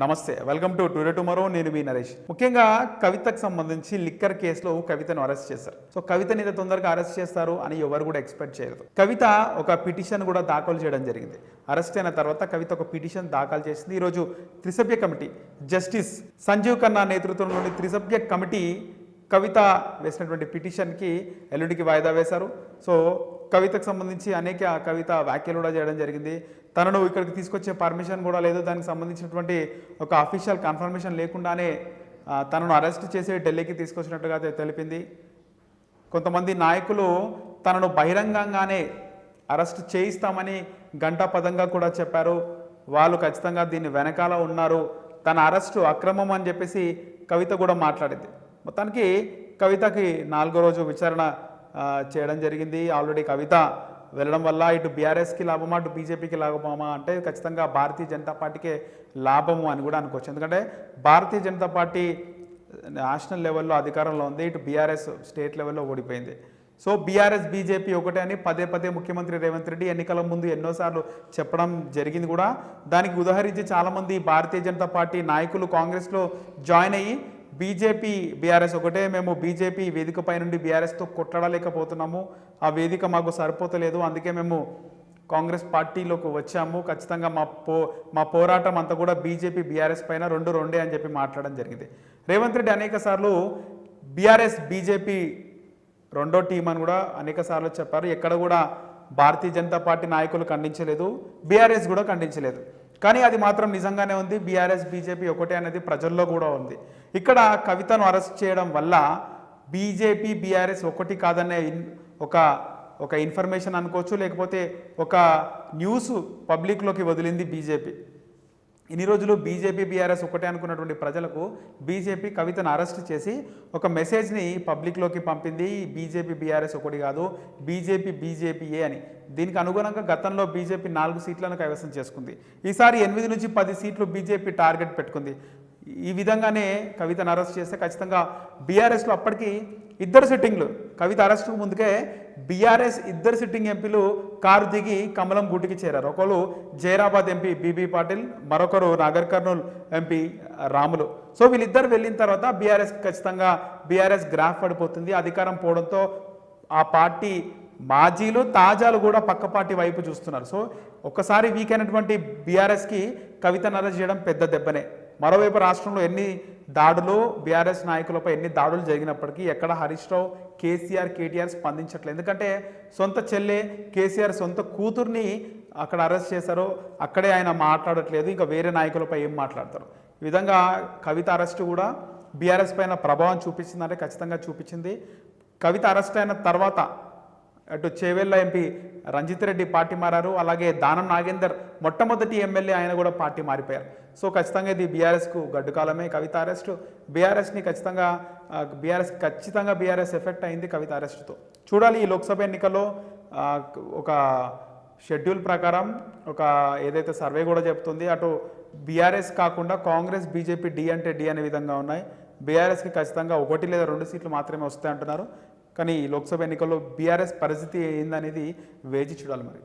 నమస్తే welcome to today tomorrow నేను మీ నరేష్. ముఖ్యంగా కవితకు సంబంధించి లిక్కర్ కేసులో కవితను అరెస్ట్ చేశారు. సో కవితని ఇంత తొందరగా అరెస్ట్ చేస్తారు అని ఎవరు కూడా ఎక్స్పెక్ట్ చేయలేదు. కవిత ఒక పిటిషన్ కూడా దాఖలు చేయడం జరిగింది. అరెస్ట్ అయిన తర్వాత కవిత ఒక పిటిషన్ దాఖలు చేసింది. ఈరోజు త్రిసభ్య కమిటీ జస్టిస్ సంజీవ్ ఖన్నా నేతృత్వంలోని త్రిసభ్య కమిటీ కవిత వేసినటువంటి పిటిషన్కి ఎల్లుండికి వాయిదా వేశారు. సో కవితకు సంబంధించి అనేక కవిత వ్యాఖ్యలు కూడా చేయడం జరిగింది. తనను ఇక్కడికి తీసుకొచ్చే పర్మిషన్ కూడా లేదు. దానికి సంబంధించినటువంటి ఒక అఫీషియల్ కన్ఫర్మేషన్ లేకుండానే తనను అరెస్ట్ చేసి ఢిల్లీకి తీసుకొచ్చినట్టుగా తెలిపింది. కొంతమంది నాయకులు తనను బహిరంగంగానే అరెస్ట్ చేయిస్తామని గంటాపదంగా కూడా చెప్పారు. వాళ్ళు ఖచ్చితంగా దీన్ని వెనకాల ఉన్నారు. తన అరెస్టు అక్రమం అని చెప్పేసి కవిత కూడా మాట్లాడింది. మొత్తానికి కవితకి నాలుగో రోజు విచారణ చేయడం జరిగింది. ఆల్రెడీ కవిత వెళ్ళడం వల్ల ఇటు బీఆర్ఎస్కి లాభమా అటు బీజేపీకి లాభమా అంటే ఖచ్చితంగా భారతీయ జనతా పార్టీకే లాభము అని కూడా అనుకోవచ్చు. ఎందుకంటే భారతీయ జనతా పార్టీ నేషనల్ లెవెల్లో అధికారంలో ఉంది. ఇటు బీఆర్ఎస్ స్టేట్ లెవెల్లో ఓడిపోయింది. సో బీఆర్ఎస్ బీజేపీ ఒకటే అని పదే పదే ముఖ్యమంత్రి రేవంత్ రెడ్డి ఎన్నికల ముందు ఎన్నోసార్లు చెప్పడం జరిగింది కూడా. దానికి ఉదాహరించి చాలామంది భారతీయ జనతా పార్టీ నాయకులు కాంగ్రెస్లో జాయిన్ అయ్యి బీజేపీ బీఆర్ఎస్ ఒకటే. మేము బీజేపీ వేదికపై నుండి బీఆర్ఎస్తో కొట్టడలేకపోతున్నాము ఆ వేదిక మాకు సరిపోతలేదు. అందుకే మేము కాంగ్రెస్ పార్టీలోకి వచ్చాము. ఖచ్చితంగా మా పో మా పోరాటం అంతా కూడా బీజేపీ బీఆర్ఎస్ పైన రెండు రెండే అని చెప్పి మాట్లాడడం జరిగింది. రేవంత్ రెడ్డి అనేక సార్లు బీఆర్ఎస్ బీజేపీ రెండో టీం అని కూడా అనేక సార్లు చెప్పారు. ఎక్కడ కూడా భారతీయ జనతా పార్టీ నాయకులు ఖండించలేదు. బీఆర్ఎస్ కూడా ఖండించలేదు. కానీ అది మాత్రం నిజంగానే ఉంది. బీఆర్ఎస్ బీజేపీ ఒకటే అనేది ప్రజల్లో కూడా ఉంది. ఇక్కడ కవితను అరెస్ట్ చేయడం వల్ల బీజేపీ బీఆర్ఎస్ ఒకటి కాదనే ఇన్- ఒక ఒక ఇన్ఫర్మేషన్ అనుకోవచ్చు లేకపోతే ఒక న్యూస్ పబ్లిక్లోకి వదిలింది బీజేపీ. ఇన్ని రోజులు బీజేపీ బీఆర్ఎస్ ఒకటే అనుకున్నటువంటి ప్రజలకు బీజేపీ కవితను అరెస్ట్ చేసి ఒక మెసేజ్ని పబ్లిక్లోకి పంపింది బీజేపీ బీఆర్ఎస్ ఒకటి కాదు బీజేపీ బీజేపీఏ అని. దీనికి అనుగుణంగా గతంలో బీజేపీ నాలుగు సీట్లను కైవసం చేసుకుంది. ఈసారి ఎనిమిది నుంచి పది సీట్లు బీజేపీ టార్గెట్ పెట్టుకుంది. ఈ విధంగానే కవితను అరెస్ట్ చేస్తే ఖచ్చితంగా బీఆర్ఎస్లో అప్పటికి ఇద్దరు సిట్టింగ్లు. కవిత అరెస్ట్కు ముందుకే బీఆర్ఎస్ ఇద్దరు సిట్టింగ్ ఎంపీలు కారు దిగి కమలం గూటికి చేరారు. ఒకరు జైరాబాద్ ఎంపీ బీబీ పాటిల్ మరొకరు నాగర్ కర్నూల్ ఎంపీ రాములు. సో వీళ్ళిద్దరు వెళ్ళిన తర్వాత బీఆర్ఎస్ ఖచ్చితంగా బీఆర్ఎస్ గ్రాఫ్ పడిపోతుంది. అధికారం పోవడంతో ఆ పార్టీ మాజీలు తాజాలు కూడా పక్క పార్టీ వైపు చూస్తున్నారు. సో ఒక్కసారి వీక్ అయినటువంటి బీఆర్ఎస్కి కవిత అరెస్ట్ చేయడం పెద్ద దెబ్బనే. మరోవైపు రాష్ట్రంలో ఎన్ని దాడులు బీఆర్ఎస్ నాయకులపై ఎన్ని దాడులు జరిగినప్పటికీ ఎక్కడ హరీష్ రావు కేసీఆర్ కేటీఆర్ స్పందించట్లేదు. ఎందుకంటే సొంత చెల్లె కేసీఆర్ సొంత కూతుర్ని అక్కడ అరెస్ట్ చేశారో. అక్కడే ఆయన మాట్లాడట్లేదు. ఇంకా వేరే నాయకులపై ఏం మాట్లాడతారు? ఈ విధంగా కవిత అరెస్టు కూడా బీఆర్ఎస్ పైన ప్రభావం చూపించిందంటే ఖచ్చితంగా చూపించింది. కవిత అరెస్ట్ అయిన తర్వాత అటు చేవెళ్ళ ఎంపీ రంజిత్ రెడ్డి పార్టీ మారారు. అలాగే దానం నాగేందర్ మొట్టమొదటి ఎమ్మెల్యే ఆయన కూడా పార్టీ మారిపోయారు. సో ఖచ్చితంగా ఇది బీఆర్ఎస్కు గడ్డుకాలమే కవిత అరెస్ట్. బీఆర్ఎస్ని ఖచ్చితంగా బీఆర్ఎస్ ఖచ్చితంగా బీఆర్ఎస్ ఎఫెక్ట్ అయింది కవిత అరెస్టుతో. చూడాలి ఈ లోక్సభ ఎన్నికల్లో ఒక షెడ్యూల్ ప్రకారం ఒక ఏదైతే సర్వే కూడా చెప్తుంది అటు బీఆర్ఎస్ కాకుండా కాంగ్రెస్ బీజేపీ డి అంటే డి అనే విధంగా ఉన్నాయి. బీఆర్ఎస్కి ఖచ్చితంగా ఒకటి లేదా రెండు సీట్లు మాత్రమే వస్తాయి అంటున్నారు కానీ లోక్సభ ఎన్నికల్లో బీఆర్ఎస్ పరిస్థితి ఏందనేది వేచి చూడాలి మరి.